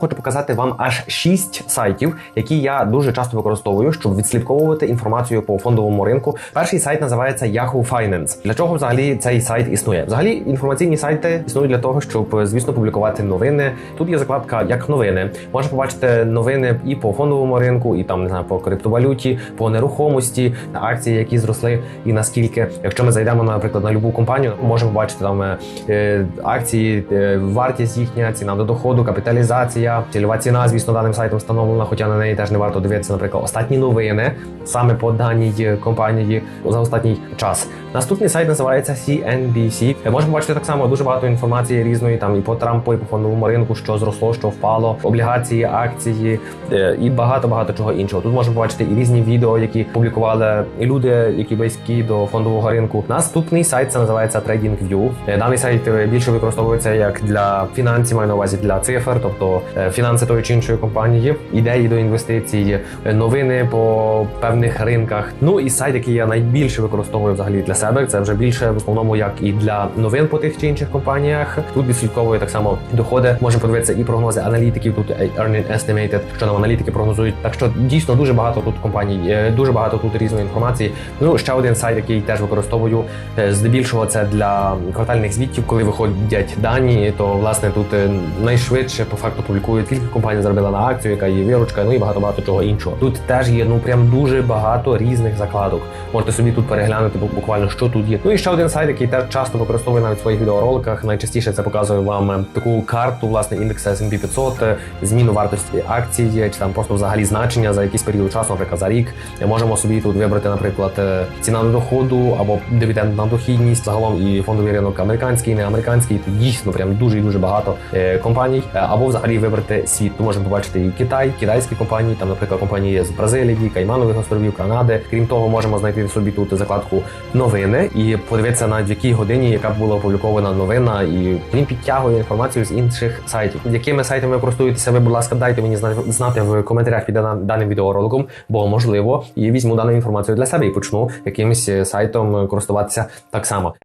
Хочу показати вам аж шість сайтів, які я дуже часто використовую, щоб відслідковувати інформацію по фондовому ринку. Перший сайт називається Yahoo Finance. Для чого взагалі цей сайт існує? Взагалі інформаційні сайти існують для того, щоб звісно публікувати новини. Тут є закладка як новини. Можна побачити новини і по фондовому ринку, і там не знаю по криптовалюті, по нерухомості, акції, які зросли, і наскільки. Якщо ми зайдемо, наприклад, на любу компанію, можемо побачити там е, е, акції, е, вартість їхня, ціна до доходу, капіталізація, цільова ціна, звісно, даним сайтом встановлена, хоча на неї теж не варто дивитися, наприклад, останні новини саме по даній компанії за останній час. Наступний сайт називається CNBC. Е, Можемо бачити так само дуже багато інформації різної, там і по Трампу, і по фондовому ринку, що зросло, що впало, облігації, акції е, і багато багато чого іншого. Тут можемо побачити і різні відео, які публікували люди, які близькі до фондового ринку. Наступний сайт це називається TradingView. Е, Даний сайт е, більше використовується як для фінансів, маю на увазі для цифр, тобто е, фінанси тої чи іншої компанії, ідеї до інвестицій, е, новини по певних ринках. Ну і сайт, який я найбільше використовую взагалі для себе, це вже більше в основному як і для новин по тих чи інших компаніях. Тут відслідковую так само доходи. Можемо подивитися і прогнози аналітиків. Тут е, Earning Estimated, що нам аналітики прогнозують. Так що дійсно дуже багато тут компаній, е, дуже багато тут різної інформації. Ну ще один сайт, який теж використовую. е, Здебільшого це для квартальних звітів, коли виходять дані, то власне тут е, найшвидше по факту публікують скільки компанія заробила на акцію, яка є виручка, ну і багато багато чого іншого. Тут теж є ну прям дуже багато різних закладок. Можете собі тут переглянути бу- буквально, що тут є. Ну і ще один сайт, який теж часто використовую навіть в своїх відеороликах. Найчастіше це показує вам е, таку карту, власне, індексу S&P 500, е, зміну вартості акцій, чи там просто взагалі значення за якийсь період часу, наприклад, за рік. Можемо собі тут вибрати, наприклад, е, ціна до доходу або дивідендна дохідність. Загалом і фондовий ринок американський, не американський. Тут дійсно прям дуже і дуже багато компаній. Або взагалі вибрати світ. Тут можемо побачити і Китай, китайські компанії, там, наприклад, компанії з Бразилії, Кайманових островів, Канади. Крім того, можемо знайти собі тут закладку новини і подивитися в якій годині, яка була опублікована новина, і він підтягує інформацію з інших сайтів. Якими сайтами користуєтеся? Ви, будь ласка, дайте мені знати в коментарях під даним відеороликом, бо можливо, і візьму дану інформацію для себе і почну якимось е, сайтом користуватися так само.